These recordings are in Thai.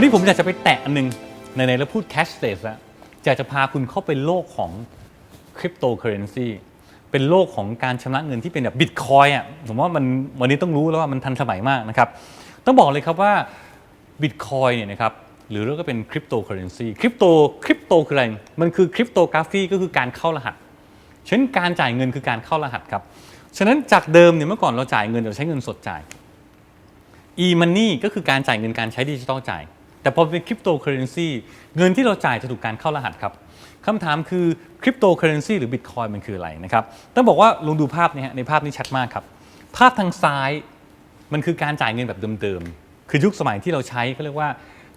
าวนี้ผมอยากจะไปแตะอันหนึงในในแล้วพูด cashless แล้วอยากจะพาคุณเข้าไปโลกของคริปโตเคอเรนซีเป็นโลกของการชำระเงินที่เป็นแบบบิตคอยอะผมว่ามันวันนี้ต้องรู้แล้วว่ามันทันสมัยมากนะครับ ต้องบอกเลยครับว่าบิตคอยเนี่ยนะครับหรือเรียกก็เป็นคริปโตเคอเรนซีคริปโตคริปโตคืออะไร มันคือคริปโตกราฟีก็คือการเข้ารหัสฉะนั้นการจ่ายเงินคือการเข้ารหัสครับ ฉะนั้นจากเดิมเนี่ยเมื่อก่อนเราจ่ายเงินเราใช้เงินสดจ่าย e-money ก็คือการจ่ายเงินการใช้ดิจิตอลจ่าย แต่พอเป็นคริปโตเคอเรนซีเงินที่เราจ่ายจะถูกการเข้ารหัสครับคำถามคือคริปโตเคอเรนซีหรือบิตคอยมันคืออะไรนะครับต้องบอกว่าลองดูภาพนี้ฮะในภาพนี้ชัดมากครับ ภาพทางซ้ายมันคือการจ่ายเงินแบบเดิมๆ คือยุคสมัยที่เราใช้เขาเรียกว่า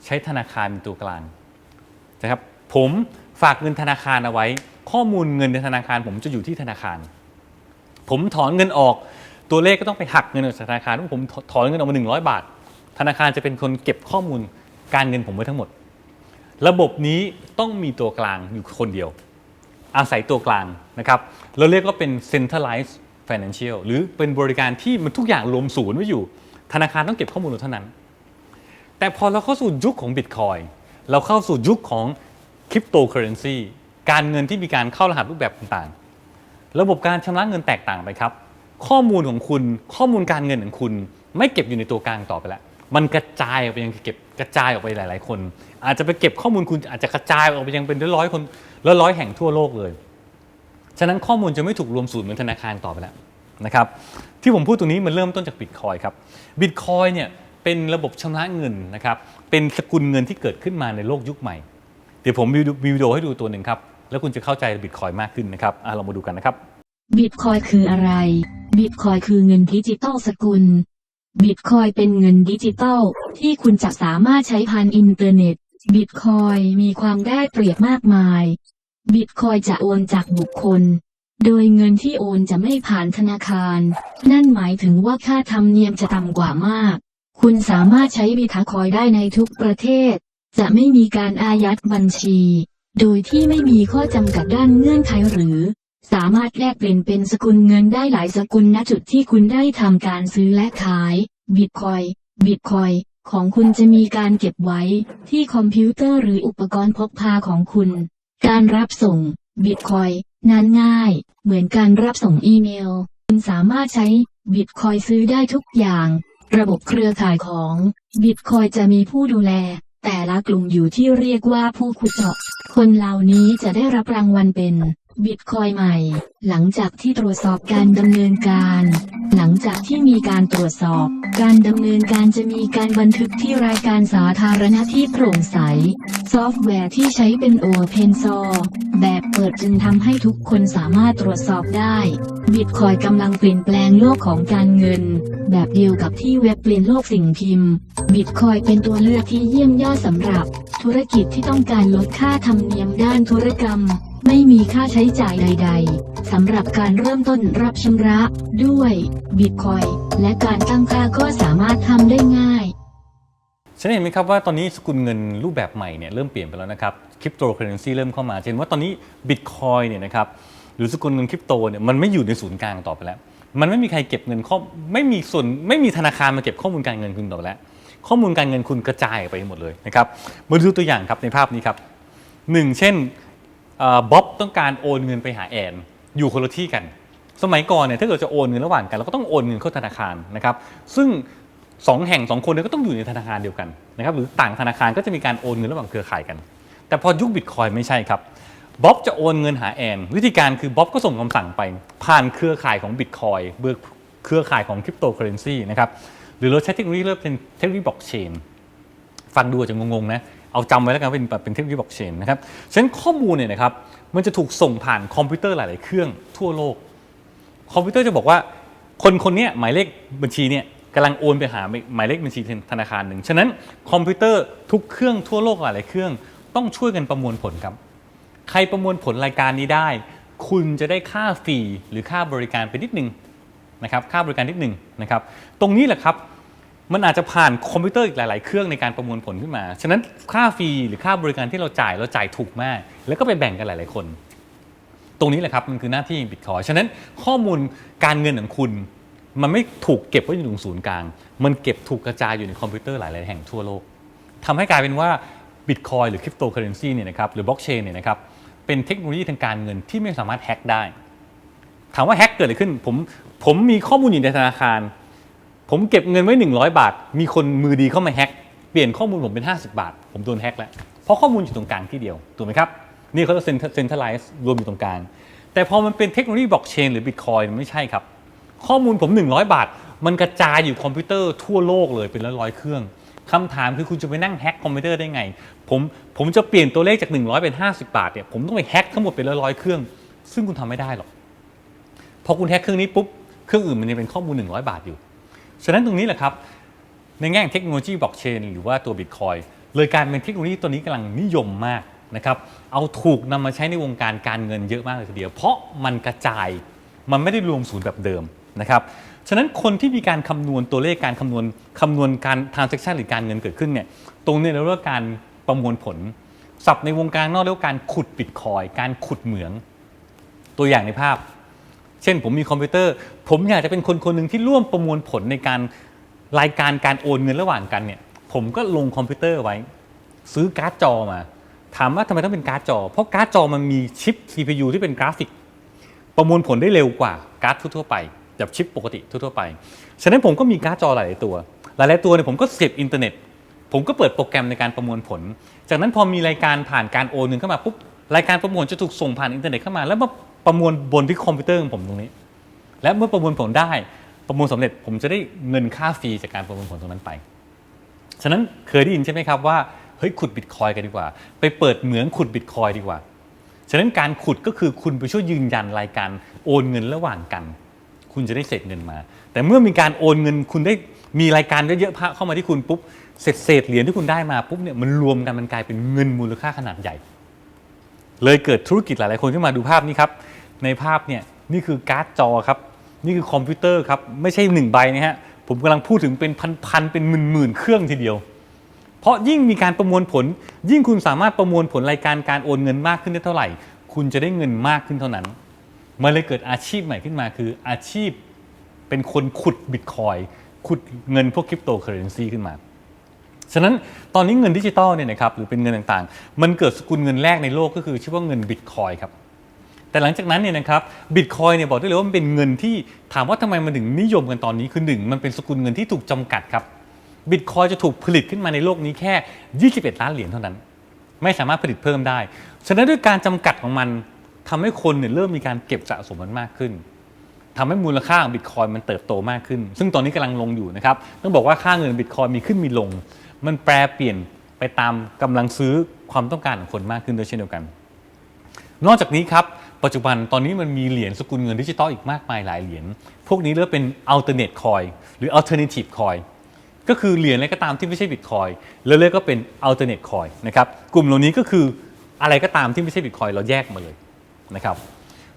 ใช้ธนาคารเป็นตัวกลางนะครับผมฝากเงินธนาคารเอาไว้ ข้อมูลเงินในธนาคาร ผมจะอยู่ที่ธนาคาร ผมถอนเงินออกตัวเลขก็ต้องไปหักเงินออกจากธนาคารว่าผมถอนเงินออกมา100 บาท ธนาคารจะเป็นคนเก็บข้อมูล การเงินผมไว้ทั้งหมด ระบบนี้ต้องมีตัวกลางอยู่คนเดียว อาศัยตัวกลางนะครับ เราเรียกว่าเป็น centralized financial หรือเป็นบริการที่มันทุกอย่างรวมศูนย์ไว้อยู่ ธนาคารต้องเก็บข้อมูลเราเท่านั้น แต่พอเราเข้าสู่ยุคของ Bitcoin เราเข้าสู่ยุคของคริปโตเคอเรนซีการเงินที่มีการเข้ารหัสรูปแบบต่างๆ ระบบการชำระเงินแตกต่างไปครับ ข้อมูลของคุณข้อมูลการเงินของคุณ ไม่เก็บอยู่ในตัวกลางต่อไปแล้ว มันกระจายไปยังเก็บ กระจายออกไปหลาย ๆ คน อาจจะไปเก็บข้อมูลคุณอาจจะกระจายออกไปยังเป็นร้อยๆคนแล้วร้อยแห่งทั่วโลกเลย ฉะนั้นข้อมูลจะไม่ถูกรวมศูนย์เหมือนธนาคารต่อไปแล้วนะครับที่ผมพูดตรงนี้มันเริ่มต้นจากบิตคอยครับบิตคอยเนี่ยเป็นระบบชำระเงินนะครับเป็นสกุลเงินที่เกิดขึ้นมาในโลกยุคใหม่ เดี๋ยวผมมีวิดีโอให้ดูตัวหนึ่งครับแล้วคุณจะเข้าใจบิตคอยมากขึ้นนะครับอะเรามาดูกันนะครับบิตคอยคืออะไรบิตคอยคือเงินดิจิตอลสกุล บิตคอยเป็นเงินดิจิตอลที่คุณจะสามารถใช้ผ่านอินเทอร์เน็ต บิตคอยมีความได้เปรียบมากมาย บิตคอยจะโอนจากบุคคล โดยเงินที่โอนจะไม่ผ่านธนาคาร นั่นหมายถึงว่าค่าธรรมเนียมจะต่ำกว่ามาก คุณสามารถใช้บิตคอยได้ในทุกประเทศ จะไม่มีการอายัดบัญชี โดยที่ไม่มีข้อจำกัดด้านเงื่อนไขหรือ สามารถแลกเปลี่ยนเป็นสกุลเงินได้หลายสกุลณจุดที่คุณได้ทำการซื้อและขาย บิตคอยบิตคอยของคุณจะมีการเก็บไว้ที่คอมพิวเตอร์หรืออุปกรณ์พกพาของคุณ การรับส่งบิตคอยนั้นง่าย เหมือนการรับส่งอีเมล คุณสามารถใช้บิตคอยซื้อได้ทุกอย่าง ระบบเครือข่ายของบิตคอยจะมีผู้ดูแล แต่ละกลุ่มอยู่ที่เรียกว่าผู้ขุดเจาะ คนเหล่านี้จะได้รับรางวัลเป็น บิตคอยใหม่ หลังจากที่ตรวจสอบการดำเนินการ หลังจากที่มีการตรวจสอบ การดำเนินการจะมีการบันทึกที่รายการสาธารณะที่โปร่งใส ซอฟต์แวร์ที่ใช้เป็น Open Source แบบเปิดจึงทำให้ทุกคนสามารถตรวจสอบได้ บิตคอยกำลังเปลี่ยนแปลงโลกของการเงิน แบบเดียวกับที่เว็บเปลี่ยนโลกสิ่งพิมพ์ บิตคอยเป็นตัวเลือกที่เยี่ยมยอดสำหรับ ธุรกิจที่ต้องการลดค่าธรรมเนียมด้านธุรกรรม ไม่มีค่าใช้จ่ายใด ๆ สำหรับการเริ่มต้นรับชำระ ด้วยบิตคอยและการตั้งค่าก็สามารถทำได้ง่าย ฉันเห็นไหมครับว่าตอนนี้สกุลเงินรูปแบบใหม่เนี่ยเริ่มเปลี่ยนไปแล้วนะครับคริปโตเคอเรนซีเริ่มเข้ามาเช่นว่าตอนนี้บิตคอยเนี่ยนะครับหรือสกุลเงินคริปโตเนี่ยมันไม่อยู่ในศูนย์กลางต่อไปแล้ว มันไม่มีใครเก็บเงินข้อไม่มีส่วนไม่มีธนาคารมาเก็บข้อมูลการเงินคุณต่อไปแล้ว ข้อมูลการเงินคุณกระจายไปหมดเลยนะครับมาดูตัวอย่างครับในภาพนี้ครับหนึ่งเช่น บ๊อบต้องการโอนเงินไปหาแอนอยู่คนละที่กัน สมัยก่อนเนี่ยถ้าเกิดจะโอนเงินระหว่างกันเราก็ต้องโอนเงินเข้าธนาคารนะครับซึ่งสองแห่งสองคนเนยก็ต้องอยู่ในธนาคารเดียวกันนะครับหรือต่างธนาคารก็จะมีการโอนเงินระหว่างเครือข่ายกัน แต่พอยุคบิตคอยไม่ใช่ครับบ๊อบจะโอนเงินหาแอน วิธีการคือบ๊อบก็ส่งคำสั่งไป ผ่านเครือข่ายของบิตคอยเบอร์เครือข่ายของคริปโตเคอเรนซีนะครับหรือเราใช้เทคโนโลยีเรียกเป็นเทคโนโลยีบล็อกเชนฟังดูอาจจะงงๆนะ เอาจำไว้แล้วกันเป็นเป็นเทคโนโลยีบล็อกเชนนะครับฉะนั้นข้อมูลเนี่ยนะครับมันจะถูกส่งผ่านคอมพิวเตอร์หลาย ๆ เครื่องทั่วโลก คอมพิวเตอร์จะบอกว่าคนคนเนี้ยหมายเลขบัญชีเนี่ยกำลังโอนไปหาหมายเลขบัญชีธนาคารหนึ่ง ฉะนั้นคอมพิวเตอร์ทุกเครื่องทั่วโลกหลายๆเครื่องต้องช่วยกันประมวลผลครับ ใครประมวลผลรายการนี้ได้ คุณจะได้ค่าฟรีหรือค่าบริการไปนิดนึงนะครับค่าบริการนิดหนึ่งนะครับ ตรงนี้แหละครับ มันอาจจะผ่านคอมพิวเตอร์อีกหลาย ๆ เครื่องในการประมวลผลขึ้นมา ฉะนั้นค่าฟรีหรือค่าบริการที่เราจ่ายเราจ่ายถูกมาก แล้วก็ไปแบ่งกันหลาย ๆ คน ตรงนี้แหละครับมันคือหน้าที่บิตคอยฉะนั้นข้อมูลการเงินของคุณ มันไม่ถูกเก็บไว้อยู่ในศูนย์กลาง มันเก็บถูกกระจายอยู่ในคอมพิวเตอร์หลาย ๆ แห่งทั่วโลกทำให้กลายเป็นว่าบิตคอยหรือคริปโตเคอเรนซีเนี่ยนะครับหรือบล็อกเชนเนี่ยนะครับเป็นเทคโนโลยีทางการเงินที่ไม่สามารถแฮ็กได้ ถามว่าแฮ็กเกิดอะไรขึ้นผมผมมีข้อมูลอยู่ในธนาคาร ผมเก็บเงินไว้ 100 บาท มีคนมือดีเข้ามาแฮ็กเปลี่ยนข้อมูลผมเป็น 50 บาท ผมโดนแฮ็กแล้ว เพราะข้อมูลอยู่ตรงกลางที่เดียว ถูกไหมครับ นี่เขาจะเซ็นทรัลไลซ์รวมอยู่ตรงกลาง แต่พอมันเป็นเทคโนโลยีบล็อกเชนหรือบิตคอยน์ไม่ใช่ครับ ข้อมูลผม 100 บาท มันกระจายอยู่คอมพิวเตอร์ทั่วโลกเลยเป็นร้อยๆเครื่องคำถามคือคุณจะไปนั่งแฮ็กคอมพิวเตอร์ได้ไง ผมผมจะเปลี่ยนตัวเลขจาก 100 เป็น 50 บาทเนี่ยผมต้องไปแฮ็กทั้งหมดเป็นร้อยๆเครื่อง ซึ่งคุณทำไม่ได้หรอกพอคุณแฮ็กเครื่องนี้ปุ๊บเครื่องอื่นมันยังเป็นข้อมูล 100 บาทอยู่ ฉะนั้นตรงนี้แหละครับในแง่เทคโนโลยีบล็อกเชนหรือว่าตัวบิตคอยเลยการเป็นเทคโนโลยีตัวนี้กำลังนิยมมากนะครับเอาถูกนำมาใช้ในวงการการเงินเยอะมากเลยทีเดียว เพราะมันกระจายมันไม่ได้รวมศูนย์แบบเดิมนะครับฉะนั้นคนที่มีการคำนวณตัวเลขการคำนวณคำนวณการ transaction หรือการเงินเกิดขึ้นเนี่ยตรงนี้เราเรียกว่าการประมวลผลศัพท์ในวงการนอกเรียกว่าการขุดบิตคอยการขุดเหมือง ตัวอย่างในภาพ เช่น ผมมีคอมพิวเตอร์ ผมอยากจะเป็นคนคนหนึ่งที่ร่วมประมวลผลในการรายการการโอนเงินระหว่างกันเนี่ย ผมก็ลงคอมพิวเตอร์ไว้ ซื้อการ์ดจอมา ถามว่าทำไมต้องเป็นการ์ดจอ เพราะการ์ดจอมันมีชิป CPU ที่เป็นกราฟิก ประมวลผลได้เร็วกว่าการ์ดทั่วไปแบบชิปปกติทั่วไป ฉะนั้นผมก็มีการ์ดจอหลายตัว หลายๆตัวเนี่ยผมก็เสียบอินเทอร์เน็ต ผมก็เปิดโปรแกรมในการประมวลผล จากนั้นพอมีรายการผ่านการโอนเงินเข้ามาปุ๊บรายการประมวลจะถูกส่งผ่านอินเทอร์เน็ตเข้ามาแล้วมา ประมวลบนที่คอมพิวเตอร์ของผมตรงนี้ และเมื่อประมวลผลได้ประมวลสำเร็จผมจะได้เงินค่าฟรีจากการประมวลผลตรงนั้นไป ฉะนั้นเคยได้ยินใช่ไหมครับว่าเฮ้ยขุดบิตคอยกันดีกว่า ไปเปิดเหมืองขุดบิตคอยดีกว่า ฉะนั้นการขุดก็คือคุณไปช่วยยืนยันรายการโอนเงินระหว่างกัน คุณจะได้เสร็จเงินมา แต่เมื่อมีการโอนเงินคุณได้มีรายการเยอะๆพะเข้ามาที่คุณปุ๊บเศษเศษเหรียญที่คุณได้มาปุ๊บเนี่ยมันรวมกันมันกลายเป็นเงินมูลค่าขนาดใหญ่ เลยเกิดธุรกิจหลาย ๆ คนที่มาดูภาพนี้ครับ ในภาพเนี่ยนี่คือการ์ดจอครับ นี่คือคอมพิวเตอร์ครับ ไม่ใช่หนึ่งใบนะฮะ ผมกำลังพูดถึงเป็นพัน ๆ เป็นหมื่น ๆ เครื่องทีเดียว เพราะยิ่งมีการประมวลผล ยิ่งคุณสามารถประมวลผลรายการการโอนเงินมากขึ้นได้เท่าไหร่ คุณจะได้เงินมากขึ้นเท่านั้นมันเลยเกิดอาชีพใหม่ขึ้นมาคืออาชีพเป็นคนขุดบิตคอยขุดเงินพวกคริปโตเคอเรนซีขึ้นมา ฉะนั้นตอนนี้เงินดิจิตอลเนี่ยนะครับหรือเป็นเงินต่างๆ มันเกิดสกุลเงินแรกในโลกก็คือชื่อว่าเงินบิตคอยครับแต่หลังจากนั้นเนี่ยนะครับบิตคอยเนี่ยบอกได้เลยว่ามันเป็นเงินที่ถามว่าทำไมมันถึงนิยมกันตอนนี้คือหนึ่งมันเป็นสกุลเงินที่ถูกจำกัดครับบิตคอยจะถูกผลิตขึ้นมาในโลกนี้แค่ 21 ล้านเหรียญเท่านั้น ไม่สามารถผลิตเพิ่มได้ ฉะนั้นด้วยการจำกัดของมันทำให้คนเนี่ยเริ่มมีการเก็บสะสมมันมากขึ้นทำให้มูลค่าของบิตคอยมันเติบโตมากขึ้น ซึ่งตอนนี้กำลังลงอยู่นะครับต้องบอกว่าค่าเงินบิตคอยมีขึ้นมีลง มันแปรเปลี่ยนไปตามกำลังซื้อความต้องการของคนมากขึ้นด้วยเช่นเดียวกัน นอกจากนี้ครับปัจจุบันตอนนี้มันมีเหรียญสกุลเงินดิจิตอลอีกมากมายหลายเหรียญพวกนี้เรียกเป็น alternate coin หรือ alternative coin ก็คือเหรียญอะไรก็ตามที่ไม่ใช่บิตคอยแล้วเรียกก็เป็น alternate coin นะครับกลุ่มเหล่านี้ก็คืออะไรก็ตามที่ไม่ใช่บิตคอยเราแยกมาเลยนะครับ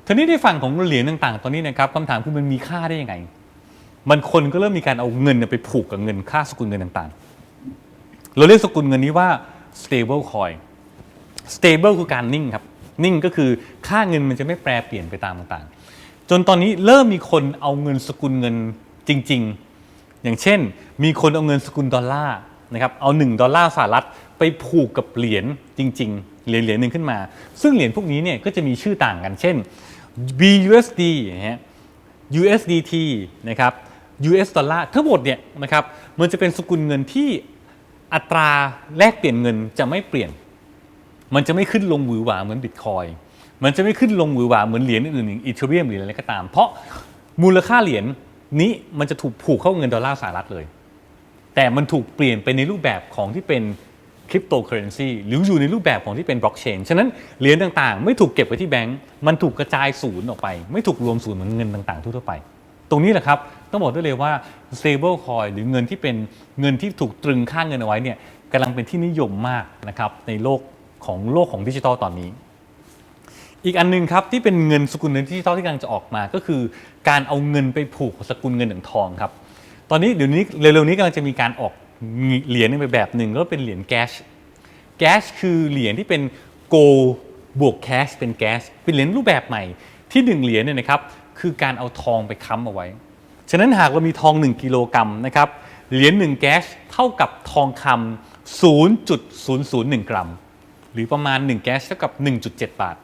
ทีนี้ในฝั่งของเหรียญต่างๆ ตอนนี้นะครับคำถามคือมันมีค่าได้ยังไง มันคนก็เริ่มมีการเอาเงินไปผูกกับเงินค่าสกุลเงินต่างๆ เราเรียกสกุลเงินนี้ว่า stable coin stable คือการนิ่งครับ นิ่งก็คือค่าเงินมันจะไม่แปรเปลี่ยนไปตามต่างๆ จนตอนนี้เริ่มมีคนเอาเงินสกุลเงินจริง ๆ อย่างเช่น มีคนเอาเงินสกุลดอลลาร์นะครับเอา 1 ดอลลาร์สหรัฐไปผูกกับเหรียญจริง ๆ เหรียญเหรียญหนึ่งขึ้นมา ซึ่งเหรียญพวกนี้เนี่ยก็จะมีชื่อต่างกัน เช่น BUSD นะฮะ USDT นะครับ US ดอลลาร์ทั้งหมดเนี่ยนะครับมันจะเป็นสกุลเงินที่ อัตราแลกเปลี่ยนเงินจะไม่เปลี่ยน มันจะไม่ขึ้นลงหวือหวาเหมือนบิตคอยมันจะไม่ขึ้นลงหวือหวาเหมือนเหรียญอื่นๆอย่างอีเทเรียมหรืออะไรก็ตาม เพราะมูลค่าเหรียญนี้มันจะถูกผูกเข้าเงินดอลลาร์สหรัฐเลย แต่มันถูกเปลี่ยนไปในรูปแบบของที่เป็นคริปโตเคอเรนซีหรืออยู่ในรูปแบบของที่เป็นบล็อกเชน ฉะนั้นเหรียญต่างๆ ไม่ถูกเก็บไว้ที่แบงก์ มันถูกกระจายศูนย์ออกไป ไม่ถูกรวมศูนย์เหมือนเงินต่างๆ ทั่วไป ตรงนี้แหละครับ ต้องบอกได้เลยว่า stable coin หรือเงินที่เป็นเงินที่ถูกตรึงค่าเงินเอาไว้เนี่ยกำลังเป็นที่นิยมมากนะครับในโลกของโลกของดิจิทัลตอนนี้ อีกอันหนึงครับที่เป็นเงินสกุลเงินดิจิทัลที่กำลังจะออกมา ก็คือการเอาเงินไปผูกสกุลเงินอย่างทองครับตอนนี้เดี๋ยวนี้เร็วๆนี้กำลังจะมีการออกเหรียญในแบบหนึ่งก็เป็นเหรียญแก๊สแก๊สคือเหรียญที่เป็นโกลบวกแคชเป็นแก๊สเป็นเหรียญรูปแบบใหม่ที่หนึ่งเหรียญเนี่ยนะครับ คือการเอาทองไปค้ำเอาไว้ ฉะนั้นหากเรามีทอง 1 กิโลกรัมนะครับเหรียญ1แก๊สเท่ากับทองคำ0.001 กรัม หรือประมาณ 1 แก๊สเท่ากับ 1.7 บาท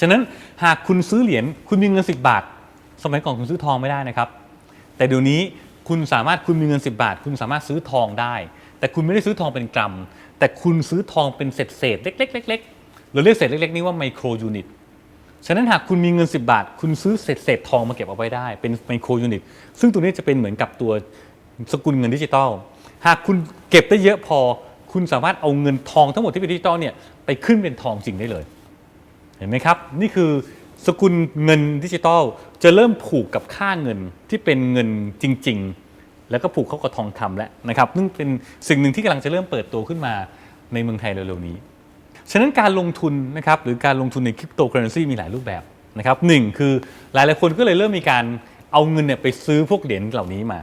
ฉะนั้นหากคุณซื้อเหรียญคุณมีเงิน 10 บาท สมัยก่อนคุณซื้อทองไม่ได้นะครับ แต่เดี๋ยวนี้คุณสามารถคุณมีเงิน 10 บาท คุณสามารถซื้อทองได้ แต่คุณไม่ได้ซื้อทองเป็นกรัม แต่คุณซื้อทองเป็นเศษเศษเล็กๆเล็กๆเราเรียกเศษเล็กๆนี้ว่าไมโครยูนิต ฉะนั้นหากคุณมีเงิน 10 บาท คุณซื้อเศษเศษทองมาเก็บเอาไว้ได้ เป็นไมโครยูนิต ซึ่งตัวนี้จะเป็นเหมือนกับตัวสกุลเงินดิจิตอล หากคุณเก็บได้เยอะพอ คุณสามารถเอาเงินทองทั้งหมดที่เป็นดิจิตอลเนี่ยไปขึ้นเป็นทองจริงได้เลย เห็นไหมครับ นี่คือสกุลเงินดิจิตอลจะเริ่มผูกกับค่าเงินที่เป็นเงินจริง ๆ แล้วก็ผูกเข้ากับทองคำแล้วนะครับ ซึ่งเป็นสิ่งหนึ่งที่กำลังจะเริ่มเปิดตัวขึ้นมาในเมืองไทยเร็วๆนี้ ฉะนั้นการลงทุนนะครับหรือการลงทุนในคริปโตเคอเรนซีมีหลายรูปแบบนะครับหนึ่งคือหลายคนก็เลยเริ่มมีการเอาเงินเนี่ยไปซื้อพวกเหรียญเหล่านี้มา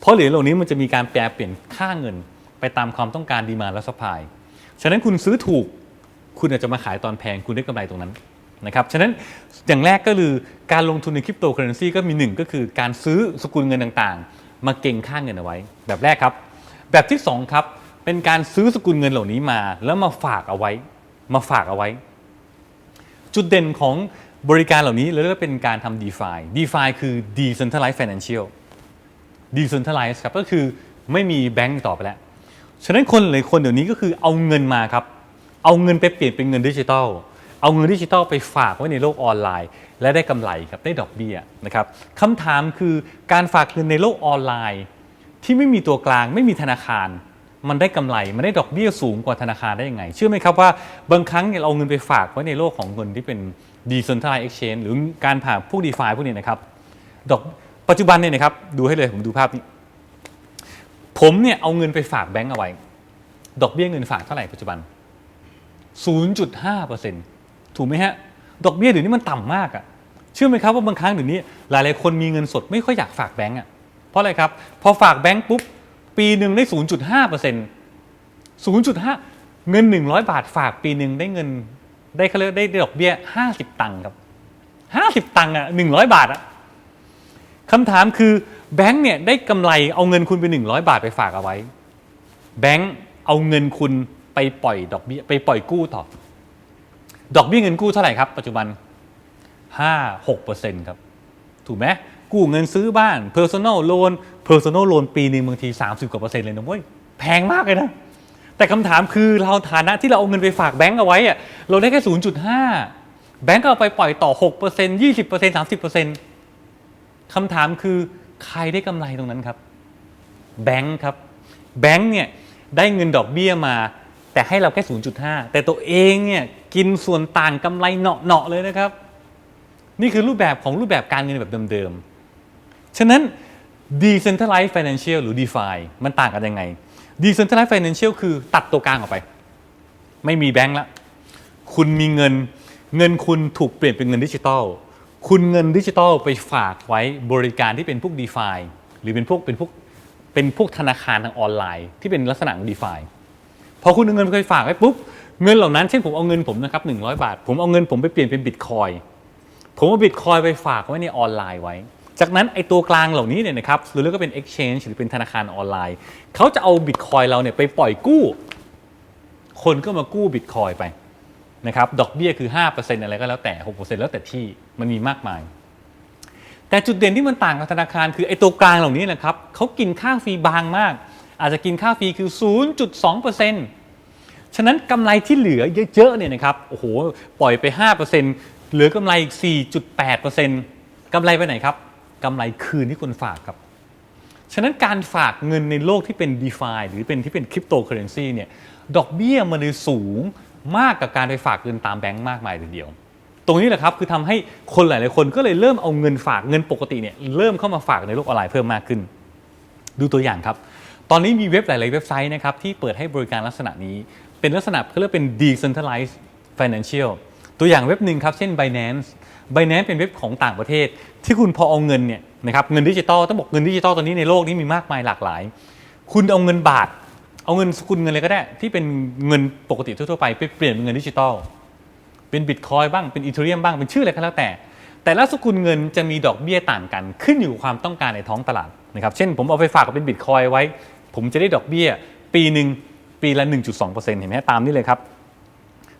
เพราะเหรียญเหล่านี้มันจะมีการแปลเปลี่ยนค่าเงินไปตามความต้องการดีมาและสปายฉะนั้นคุณซื้อถูกคุณอาจจะมาขายตอนแพงคุณได้กำไรตรงนั้นนะครับฉะนั้นอย่างแรกก็คือการลงทุนในคริปโตเคอเรนซีก็มีหนึ่งก็คือการซื้อสกุลเงินต่างๆ มาเก็งค่าเงินเอาไว้ แบบแรกครับ แบบที่สองครับ เป็นการซื้อสกุลเงินเหล่านี้มาแล้วมาฝากเอาไว้ มาฝากเอาไว้ จุดเด่นของบริการเหล่านี้เราเรียกว่าเป็นการทำ DeFi DeFi คือ Decentralized Financial Decentralized ครับก็คือไม่มีแบงก์ต่อไปแล้ว ฉะนั้นคนหลายคนเดี๋ยวนี้ก็คือเอาเงินมาครับ เอาเงินไปเปลี่ยนเป็นเงินดิจิทัล เอาเงินดิจิทัลไปฝากไว้ในโลกออนไลน์ และได้กำไรครับได้ดอกเบี้ยนะครับคำถามคือการฝากเงินในโลกออนไลน์ ที่ไม่มีตัวกลางไม่มีธนาคาร มันได้กำไร มันได้ดอกเบี้ยสูงกว่าธนาคารได้ยังไง เชื่อไหมครับว่าบางครั้งเนี่ยเราเอาเงินไปฝากไว้ในโลกของเงินที่เป็น decentralized exchange หรือการผ่านพวก DeFi พวกนี้นะครับดอกปัจจุบันเนี่ยนะครับดูให้เลยผมดูภาพนี้ ผมเนี่ยเอาเงินไปฝากแบงก์เอาไว้ ดอกเบี้ยเงินฝากเท่าไหร่ปัจจุบัน 0.5%ถูกไหมฮะ ดอกเบี้ยเดี๋ยวนี้มันต่ำมากอะเชื่อไหมครับว่าบางครั้งเดี๋ยวนี้ หลายๆคนมีเงินสดไม่ค่อยอยากฝากแบงก์อะเพราะอะไรครับ พอฝากแบงก์ปุ๊บ ปีหนึ่งได้ 0.5% 0.5 เงิน 100 บาทฝากปีหนึ่งได้เงิน ได้เขาเรียกได้ดอกเบี้ย 50 ตังค์ครับ 50 ตังค์อะ 100 บาทอะคำถามคือแบงก์เนี่ยได้กำไรเอาเงินคุณไป 100 บาทไปฝากเอาไว้ แบงก์เอาเงินคุณไปปล่อยดอกเบี้ยไปปล่อยกู้ต่อ ดอกเบี้ยเงินกู้เท่าไหร่ครับ ปัจจุบัน 5 6%ครับ ถูกไหม กู้เงินซื้อบ้าน personal loan personal loan ปีหนึงบางที 30 กว่าเปอร์เซ็นต์เลยนะเว้ยแพงมากเลยนะ แต่คำถามคือเราฐานะที่เราเอาเงินไปฝากแบงก์เอาไว้อะเราได้แค่ 0.5 แบงก์ก็เอาไปปล่อยต่อ 6% 20% 30%คำถามคือใครได้กำไรตรงนั้นครับ แบงค์ครับ แบงค์เนี่ยได้เงินดอกเบี้ยมา แต่ให้เราแค่ 0.5 แต่ตัวเองเนี่ยกินส่วนต่างกำไรเนาะๆเลยนะครับ นี่คือรูปแบบของรูปแบบการเงินแบบเดิมๆ ฉะนั้น decentralized financial หรือ DeFi มันต่างกันยังไง decentralized financial คือตัดตัวกลางออกไป ไม่มีแบงค์ละ คุณมีเงิน เงินคุณถูกเปลี่ยนเป็นเงินดิจิตอล คุณเงินดิจิตอลไปฝากไว้บริการที่เป็นพวก d e f i หรือเป็นพวกเป็นพวกเป็นพวกธนาคารทางออนไลน์ ที่เป็นลักษณะของ d e f i พอคุณเอาเงินไปฝากไว้ปุ๊บ เงินเหล่านั้น เช่นผมเอาเงินผมนะครับ100 บาท ผมเอาเงินผมไปเปลี่ยนเป็นบิตคอย ผมเอาบิตคอยไปฝากไว้ในออนไลน์ไว้ จากนั้นไอ้ตัวกลางเหล่านี้เนี่ยนะครับหรือเรียกว่าเป็น exchange หรือเป็นธนาคารออนไลน์ เขาจะเอาบิตคอยเราเนี่ยไปปล่อยกู้ คนก็มากู้บิตคอยไปนะครับดอกเบี้ยคือ 5%อะไรก็แล้วแต่ 6%แล้วแต่ที่มันมีมากมาย แต่จุดเด่นที่มันต่างกับธนาคารคือไอ้ตัวกลางเหล่านี้นะครับเขากินค่าฟรีบางมาก อาจจะกินค่าฟรีคือ 0.2%ฉะนั้นกำไรที่เหลือเยอะๆเนี่ยนะครับโอ้โหปล่อยไป 5%เหลือกำไรอีก4.8%กำไรไปไหนครับ กำไรคืนที่คนฝากครับ ฉะนั้นการฝากเงินในโลกที่เป็น d e f i หรือเป็นที่เป็นคริปโตเคอเรนซีเนี่ยดอกเบี้ยมันเลยสูงมากกับการไปฝากเงินตามแบงก์มากมายทีเดียว ตรงนี้แหละครับคือทำให้คนหลาย ๆ คนก็เลยเริ่มเอาเงินฝากเงินปกติเนี่ยเริ่มเข้ามาฝากในโลกออนไลน์เพิ่มมากขึ้น ดูตัวอย่างครับ ตอนนี้มีเว็บหลาย ๆ เว็บไซต์นะครับที่เปิดให้บริการลักษณะนี้ เป็นลักษณะเขาเรียกเป็น decentralized financial ตัวอย่างเว็บหนึ่งครับเช่น Binance Binance เป็นเว็บของต่างประเทศ ที่คุณพอเอาเงินเนี่ยนะครับเงินดิจิตอลต้องบอกเงินดิจิตอลตอนนี้ในโลกนี้มีมากมายหลากหลาย คุณเอาเงินบาท เอาเงินสกุลเงินเลยก็ได้ ที่เป็นเงินปกติทั่วไปไปเปลี่ยนเป็นเงินดิจิตอลเป็นบิตคอยบ้างเป็นอีเทเรียมบ้างเป็นชื่ออะไรก็แล้วแต่ แต่ละสกุลเงินจะมีดอกเบี้ยต่างกัน ขึ้นอยู่กับความต้องการในท้องตลาดนะครับเช่นผมเอาไปฝากกับเป็นบิตคอยไว้ ผมจะได้ดอกเบี้ย ปีหนึ่งปีละ 1.2%เห็นไหมตามนี้เลยครับ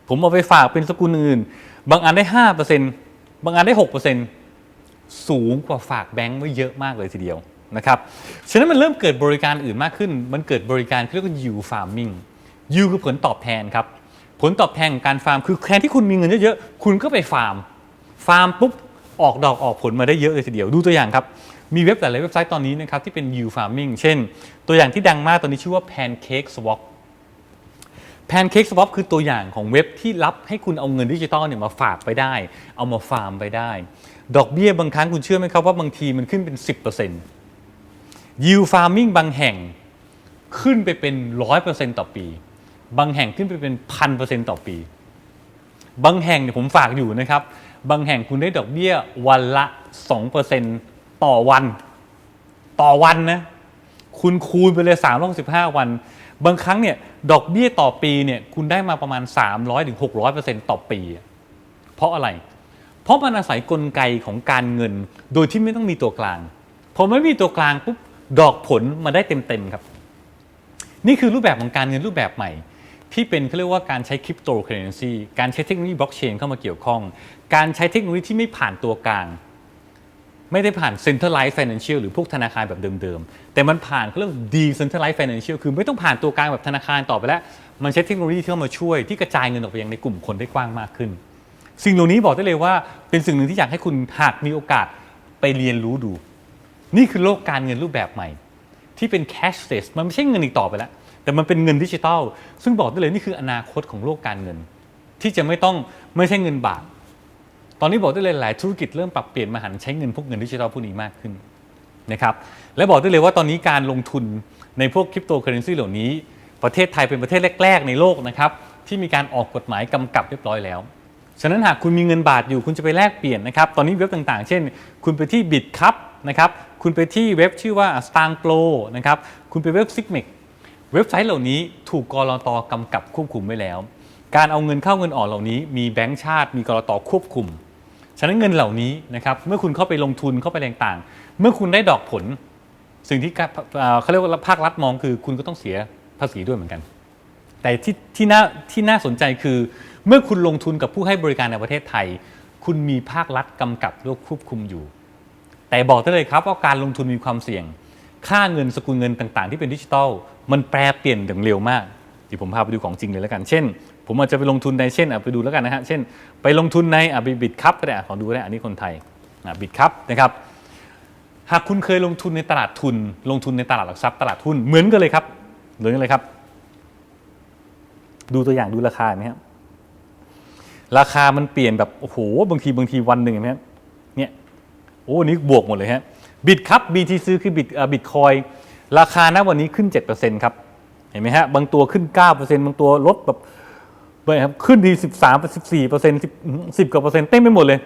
ผมเอาไปฝากเป็นสกุลอื่น บางอันได้ 5% บางอันได้ 6%สูงกว่าฝากแบงค์ไว้เยอะมากเลยทีเดียวนะครับฉะนั้นมันเริ่มเกิดบริการอื่นมากขึ้น มันเกิดบริการที่เรียกว่า yield farming yield คือผลตอบแทนครับ ผลตอบแทนของการฟาร์มคือแทนที่คุณมีเงินเยอะๆ คุณก็ไปฟาร์ม ฟาร์มปุ๊บออกดอกออกผลมาได้เยอะเลยทีเดียว ดูตัวอย่างครับ มีเว็บหลายเว็บไซต์ตอนนี้นะครับที่เป็น yield farming เช่น ตัวอย่างที่ดังมากตอนนี้ชื่อว่า pancake swap Pancake Swap คือตัวอย่างของเว็บที่รับให้คุณเอาเงินดิจิตอลเนี่ยมาฝากไปได้ เอามาฟาร์มไปได้ ดอกเบี้ยบางครั้งคุณเชื่อไหมครับว่าบางทีมันขึ้นเป็น 10% Yield Farming บางแห่งขึ้นไปเป็น 100%ต่อปี บางแห่งขึ้นไปเป็น 1,000%ต่อปี บางแห่งเนี่ยผมฝากอยู่นะครับ บางแห่งคุณได้ดอกเบี้ยวันละ 2%ต่อวัน ต่อวันนะ คุณคูณไปเลย365 วัน บางครั้งเนี่ยดอกเบี้ยต่อปีเนี่ยคุณได้มาประมาณ 300-600%ถึงต่อปี เพราะอะไร เพราะมันอาศัยกลไกของการเงิน โดยที่ไม่ต้องมีตัวกลางพอไม่มีตัวกลางปุ๊บดอกผลมาได้เต็มๆครับ นี่คือรูปแบบของการเงินรูปแบบใหม่ ที่เป็นเขาเรียกว่าการใช้คริปโตเคอเรนซีการใช้เทคโนโลยีบล็อกเชนเข้ามาเกี่ยวข้อง การใช้เทคโนโลยีที่ไม่ผ่านตัวกลาง ไม่ได้ผ่าน centralized financial หรือพวกธนาคารแบบเดิมๆ แต่มันผ่านเขาเรียก decentralized financial คือไม่ต้องผ่านตัวกลางแบบธนาคารต่อไปแล้ว มันใช้เทคโนโลยีที่เข้ามาช่วยที่กระจายเงินออกไปยังในกลุ่มคนได้กว้างมากขึ้น สิ่งเหล่านี้บอกได้เลยว่าเป็นสิ่งหนึ่งที่อยากให้คุณหากมีโอกาสไปเรียนรู้ดู นี่คือโลกการเงินรูปแบบใหม่ ที่เป็น cashless มันไม่ใช่เงินอีกต่อไปแล้ว แต่มันเป็นเงินดิจิทัลซึ่งบอกได้เลยนี่คืออนาคตของโลกการเงิน ที่จะไม่ต้องไม่ใช่เงินบาท ตอนนี้บอกได้เลยหลายธุรกิจเริ่มปรับเปลี่ยนมาหันใช้เงินพวกเงินดิจิทัลพวกนี้มากขึ้นนะครับและบอกได้เลยว่าตอนนี้การลงทุนในพวกคริปโตเคอเรนซีเหล่านี้ ประเทศไทยเป็นประเทศแรก ๆ ในโลกนะครับที่มีการออกกฎหมายกำกับเรียบร้อยแล้ว ฉะนั้นหากคุณมีเงินบาทอยู่คุณจะไปแลกเปลี่ยนนะครับ ตอนนี้เว็บต่างๆ เช่น คุณไปที่บิตคัพนะครับคุณไปที่เว็บชื่อว่า s t a n g l o นะครับคุณไปเว็บ s i g m e x เว็บไซต์เหล่านี้ถูกกรอตกำกับควบคุมไว้แล้ว การเอาเงินเข้าเงินออกเหล่านี้ มีแบงก์ชาติ มีกรอตควบคุม ฉะนั้นเงินเหล่านี้นะครับเมื่อคุณเข้าไปลงทุนเข้าไปอะไรต่าง เมื่อคุณได้ดอกผล สิ่งที่เขาเรียกว่าภาครัฐมองคือ คุณก็ต้องเสียภาษีด้วยเหมือนกัน แต่ที่ที่น่าที่น่าสนใจคือ เมื่อคุณลงทุนกับผู้ให้บริการในประเทศไทย คุณมีภาครัฐกำกับและควบคุมอยู่ แต่บอกได้เลยครับว่าการลงทุนมีความเสี่ยง ค่าเงินสกุลเงินต่าง ๆ ที่เป็นดิจิทัลมันแปรเปลี่ยนอย่างเร็วมากเดี๋ยวผมพาไปดูของจริงเลยแล้วกัน เช่น ผมอาจจะไปลงทุนในเช่นไปดูแล้วกันนะฮะเช่น ไปลงทุนในอะบิตคัพก็ได้ขอดูได้อันนี้คนไทยบิตคัพนะครับหากคุณเคยลงทุนในตลาดทุน ลงทุนในตลาดหลักทรัพย์ตลาดหุ้นเหมือนกันเลยครับเหมือนกันเลยครับ ดูตัวอย่างดูราคาไหมครับราคามันเปลี่ยนแบบโอ้โหบางทีบางทีวันหนึ่งเห็นไหมครับเนี่ยโอ้นนี้บวกหมดเลยฮะบิตครับ BT ซื้อคือบิตบิตคอยราคาณวันนี้ขึ้น 7%ครับเห็นไหมฮะบางตัวขึ้น 9%บางตัวลดแบบ แบบขึ้นที13 14เปอร์เซ็นต์10กว่าเปอร์เซ็นต์เต็มไปหมดเลย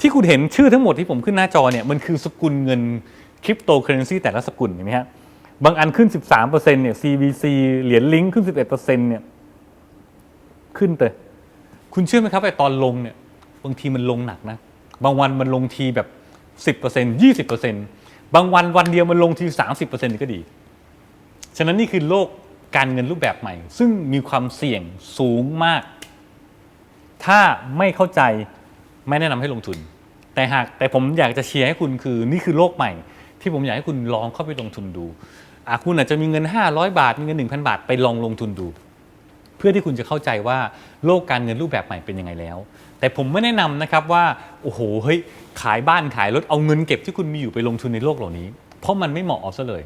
ที่คุณเห็นชื่อทั้งหมดที่ผมขึ้นหน้าจอเนี่ยมันคือสกุลเงินคริปโตเคอเรนซีแต่ละสกุลเห็นไหมฮะบางอันขึ้น 13%เนี่ย CBC เหรียญลิงก์ขึ้น 11%เนี่ย ขึ้นเลยคุณเชื่อไหมครับไอ้ตอนลงเนี่ย บางทีมันลงหนักนะ บางวันมันลงทีแบบ 10% 20%บางวันวันเดียวมันลงที 30%ก็ดี ฉะนั้นนี่คือโลก การเงินรูปแบบใหม่ ซึ่งมีความเสี่ยงสูงมาก ถ้าไม่เข้าใจไม่แนะนำให้ลงทุน แต่หากแต่ผมอยากจะเชียร์ให้คุณคือนี่คือโลกใหม่ ที่ผมอยากให้คุณลองเข้าไปลงทุนดูอะคุณอาจจะมีเงิน 500 บาท มีเงิน 1,000 บาทไปลองลงทุนดู เพื่อที่คุณจะเข้าใจว่าโลกการเงินรูปแบบใหม่เป็นยังไงแล้ว แต่ผมไม่แนะนำนะครับว่าโอ้โหเฮ้ยขายบ้านขายรถเอาเงินเก็บที่คุณมีอยู่ไปลงทุนในโลกเหล่านี้ เพราะมันไม่เหมาะเอาซะเลย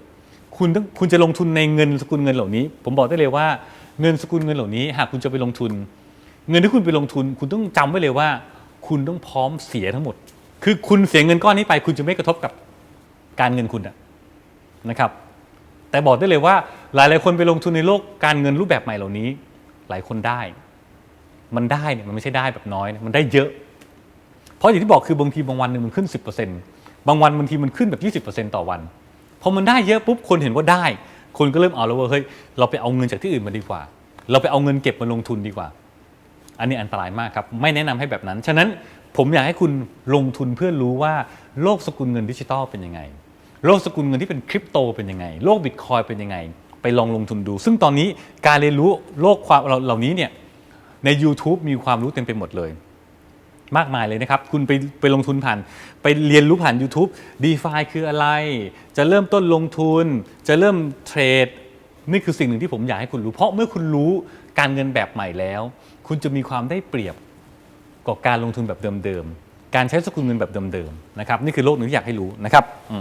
คุณต้องคุณจะลงทุนในเงินสกุลเงินเหล่านี้ ผมบอกได้เลยว่าเงินสกุลเงินเหล่านี้ หากคุณจะไปลงทุน เงินที่คุณไปลงทุน คุณต้องจำไว้เลยว่า คุณต้องพร้อมเสียทั้งหมด คือคุณเสียเงินก้อนนี้ไป คุณจะไม่กระทบกับการเงินคุณนะครับ แต่บอกได้เลยว่าหลายๆคนไปลงทุนในโลกการเงินรูปแบบใหม่เหล่านี้ หลายคนได้ มันได้เนี่ยมันไม่ใช่ได้แบบน้อยนะมันได้เยอะ เพราะอย่างที่บอกคือบางทีบางวันหนึ่งมันขึ้น 10%บางวันบางทีมันขึ้นแบบ 20%ต่อวัน พอมันได้เยอะปุ๊บคนเห็นว่าได้ คนก็เริ่มเอาแล้วว่าเฮ้ยเราไปเอาเงินจากที่อื่นมาดีกว่า เราไปเอาเงินเก็บมาลงทุนดีกว่า อันนี้อันตรายมากครับ ไม่แนะนำให้แบบนั้น ฉะนั้นผมอยากให้คุณลงทุนเพื่อรู้ว่าโลกสกุลเงินดิจิทัลเป็นยังไง โลกสกุลเงินที่เป็นคริปโตเป็นยังไง โลกบิตคอยเป็นยังไง ไปลองลงทุนดู ซึ่งตอนนี้การเรียนรู้โลกความเหล่านี้เนี่ยใน YouTube มีความรู้เต็มไปหมดเลย มากมายเลยนะครับ คุณไปไปลงทุนผ่าน ไปเรียนรู้ผ่าน YouTube d e f i คืออะไร จะเริ่มต้นลงทุน จะเริ่มเทรดนี่คือสิ่งหนึ่งที่ผมอยากให้คุณรู้ เพราะเมื่อคุณรู้การเงินแบบใหม่แล้ว คุณจะมีความได้เปรียบกว่าการลงทุนแบบเดิมๆการใช้สกุลเงินแบบเดิมๆนะครับนี่คือโลกหนึ่งที่อยากให้รู้นะครับอื